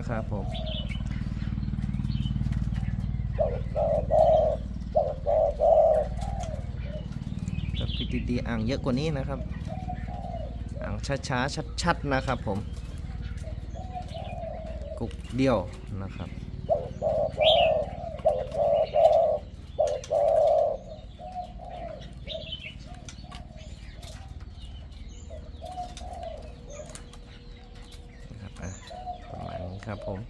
นะครับผมถ้าพิดดีๆอ่างเยอะกว่านี้นะครับ อ่างช้าๆ ชัดๆ นะครับผมกุกเดียวนะครับ นะครับอะประมาณนี้ ครับผม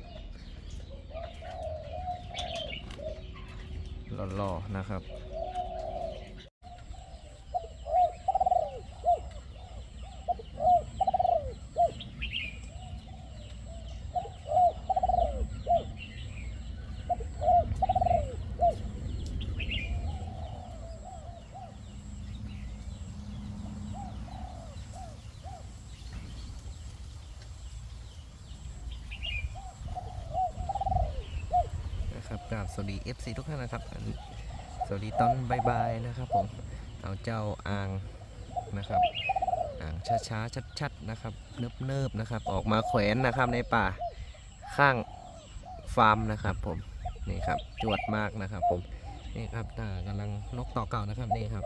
หล่อๆนะครับ นะครับกราบ สวัสดี FC ทุกท่านนะครับ สวัสดีตอนบายๆนะครับผมเอาเจ้าอ่างนะครับอ่างช้าๆชัดๆนะครับเนิบๆนะครับ ออกมาแขวนนะครับในป่าข้างฟาร์มนะครับผมนี่ครับจวดมากนะครับผมนี่ครับตากำลังนกต่อเก่านะครับนี่ครับ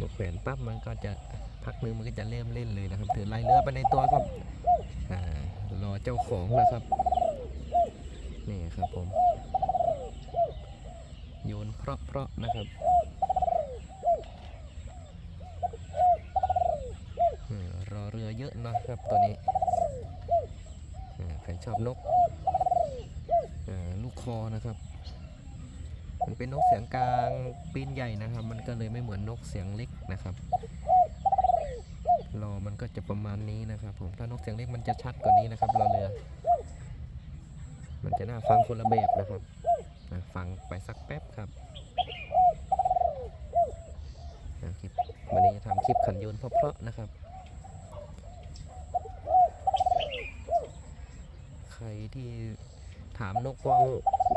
นกแขวนปั๊บมันก็จะพักนึงมันก็จะเริ่มเล่นเลยนะครับถือไลายเรือไปในตัวครับอ่ารอเจ้าของนะครับ นี่ครับผม โยนเพราะเพราะๆนะครับรอเรือเยอะนะครับตัวนี้ใครชอบนกลูกคอนะครับ มันเป็นนกเสียงกลางปีนใหญ่นะครับ มันก็เลยไม่เหมือนนกเสียงเล็กนะครับรอมันก็จะประมาณนี้นะครับ ผมถ้านกเสียงเล็กมันจะชัดกว่านี้นะครับรอเรือ มันจะน่าฟังคนละแบบนะครับฟังไปสักแป๊บครับคลิปวันนี้จะทำคลิปขันโยนเพราะๆนะครับ ใครที่ถามนกกวาง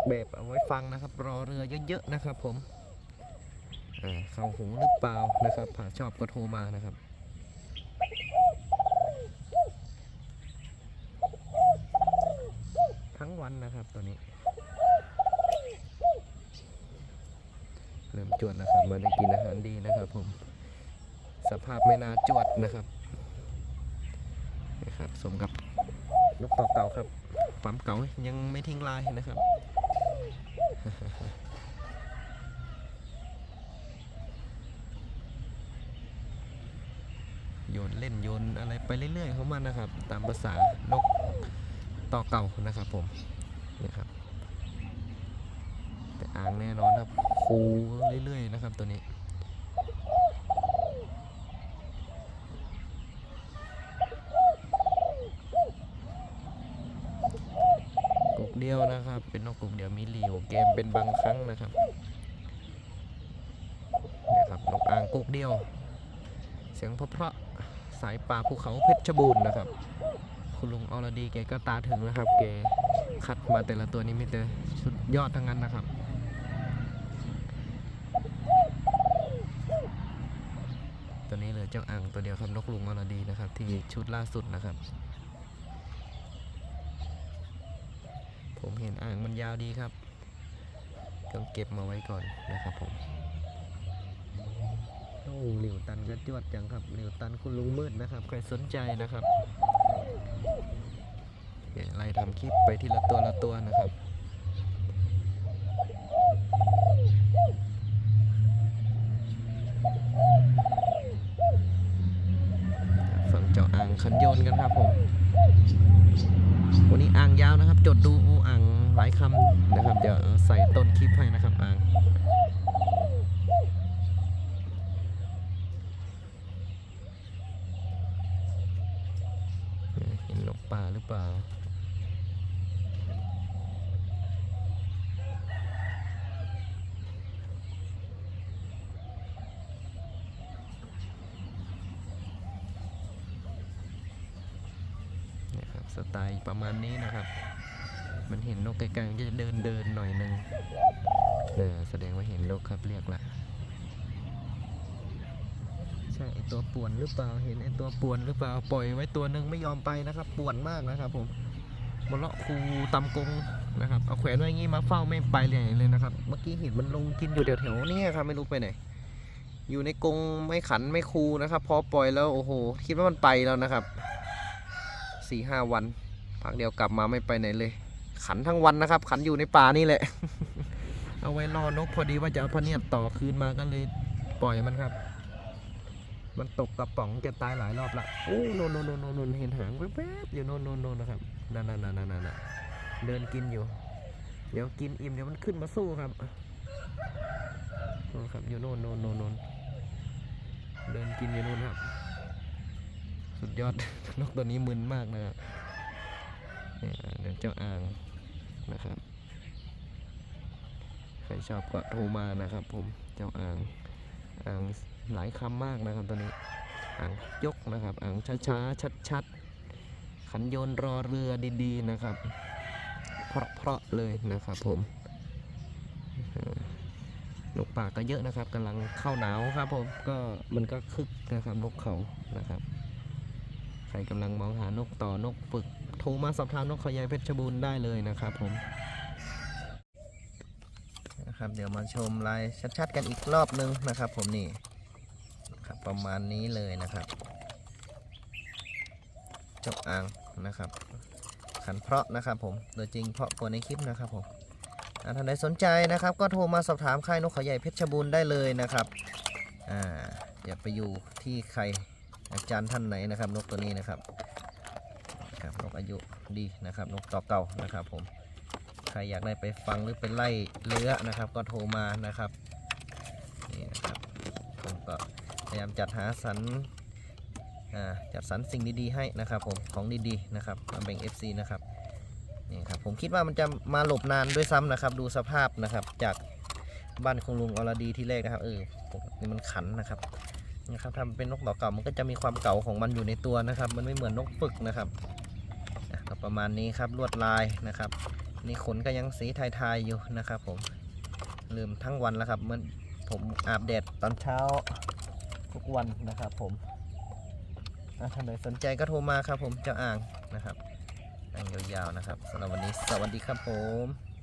แบบเอาไว้ฟังนะครับ รอเรือเยอะๆนะครับผมเข้าหูหรือเปล่านะครับ ถ้าชอบก็โทรมานะครับ ทั้ง วันนะครับตัวนี้ เริ่มจวดนะครับมาได้กินอาหารดีนะครับผม สภาพไม่น่าจวดนะครับนะครับสมกับลูกต่อเก่าครับปั๊มเก่ายังไม่ทิ้งลายนะครับโยนเล่นโยนอะไรไปเรื่อยๆของมันนะครับ ตามภาษานกต่อเก่านะครับผม นี่ครับแต่อ่างแน่นอนครับคูเรื่อยๆนะครับตัวนี้กุกเดียวนะครับ เป็นนกกุกเดียวมีหลียวเกมเป็นบางครั้งนะครับนี่ครับนกอ่างกุกเดียว เสียงเพราะๆสายป่าภูเขาเพชรบูรณ์นะครับ คุณลุงอรดีแกก็ตาถึงนะครับแก คัดมาแต่ละตัวนี้ไมีแต่ชุดยอดทั้งนั้นนะครับ ตัวนี้เหลยเจ้าอ่างตัวเดียวครับนกลุงอรดีนะครับ ที่ชุดล่าสุดนะครับ ผมเห็นอ่างมันยาวดีครับก็เก็บมาไว้ก่อนนะครับผมโอ้หลิวตันก็จวดจังครับหลิวตันคุณลุงมืดนะครับ ใครสนใจนะครับ ไล่ทำคลิปไปทีละตัวละตัวนะครับฝั่งเจ้าอ่างคันยนกันครับผมวันนี้อ่างยาวนะครับ จดดูอ่างหลายคำนะครับ เดี๋ยวใส่ต้นคลิปให้นะครับอ่างเห็นนกป่าหรือเปล่า เนี่ยครับ สไตล์ประมาณนี้นะครับ มันเห็นนกไกลๆจะเดินเดินหน่อยหนึงเออแสดงว่าเห็นนกครับเรียกละใช่ไอตัวป่วนหรือเปล่าเห็นไอตัวป่วนหรือเปล่าปล่อยไว้ตัวหนึ่งไม่ยอมไปนะครับป่วนมากนะครับ ผมบนเลาะคูตำกงนะครับเอาแขวนไว้อย่างงี้มาเฝ้าไม่ไปเลยเลยนะครับ เมื่อกี้เห็นมันลงกินอยู่แถวๆนี้ครับไม่รู้ไปไหนอยู่ในกรงไม่ขันไม่คูนะครับ พอปล่อยแล้วโอ้โห คิดว่ามันไปแล้วนะครับ สี่ห้าวันพักเดียวกลับมาไม่ไปไหนเลย ขันทั้งวันนะครับ ขันอยู่ในป่านี่แหละ เอาไว้รอนกพอดีว่าจะเอาพะเนียดต่อคืนมาก็เลยปล่อยมันครับ มันตกกระป๋องจะตายหลายรอบละโอ้โนนโนนโนนโนนเห็นหางแวบๆอยู่โนนโนนโนนนะครับนั่นนั่นนั่นนั่นนั่นเดินกินอยู่ เดี๋ยวกินอิ่มเดี๋ยวมันขึ้นมาสู้ครับโน่นครับอยู่โน่นโน่นโน่นโน่นเดินกินอยู่โน่นครับ สุดยอด นกตัวนี้มึนมากนะครับเดี๋ยวเจ้าอ่างนะครับ ใครชอบก็โทรมานะครับ ผมเจ้าอ่างอ่างหลายคำมากนะครับตัวนี้อ่างยกนะครับอ่างช้าๆชัดๆขันโยนรอเรือดีๆนะครับ เพราะๆเลยนะครับผมนกป่าก็เยอะนะครับกำลังเข้าหนาวครับผมก็มันก็คึกนะครับนกเขานะครับ รกำลังมองหานกต่อนกฝึกโทรมาสอบถามนกเขาใหญ่เพชรบูรณ์ได้เลยนะครับผมนะครับเดี๋ยวมาชมลายชัดๆกันอีกรอบนึงนะครับ ผมนี่ครับประมาณนี้เลยนะครับจ้าอ่างนะครับ ขันเพาะนะครับผมตัวจริงเพาะกว่าในคลิปนะครับผมอ่าท่านใดสนใจนะครับ ก็โทรมาสอบถามค่ายนกเขาใหญ่เพชรบูรณ์ได้เลยนะครับอ่าอย่าไปอยู่ที่ใคร อาจารย์ท่านไหนนะครับ นกตัวนี้นะครับครับนกอายุดีนะครับ นกต่อเก่านะครับผมใครอยากได้ไปฟังหรือไปไล่เลื้อนะครับ ก็โทรมานะครับนี่นะครับผมก็พยายามจัดหาสรรจัดสรรสิ่งดีๆให้นะครับ ผมของดีๆนะครับมาแบ่ง FC นะครับนี่ครับผมคิดว่ามันจะมาหลบนานด้วยซ้ำนะครับ ดูสภาพนะครับจากบ้านคุณลุงอรดีที่แรกนะครับเออนี่มันขันนะครับ นะครับทำเป็นนกต่อเก่ามันก็จะมีความเก่าของมันอยู่ในตัวนะครับ มันไม่เหมือนนกฝึกนะครับก็ประมาณนี้ครับลวดลายนะครับ นี่ขนก็ยังสีไทยๆอยู่นะครับ ผมลืมทั้งวันแล้วครับมันผมอาบแดดตอนเช้าทุกวันนะครับ ผมอะท่านใดสนใจก็โทรมาครับ ผมเจ้าอ่างนะครับอ่างยาวๆนะครับสำหรับวันนี้สวัสดีครับผม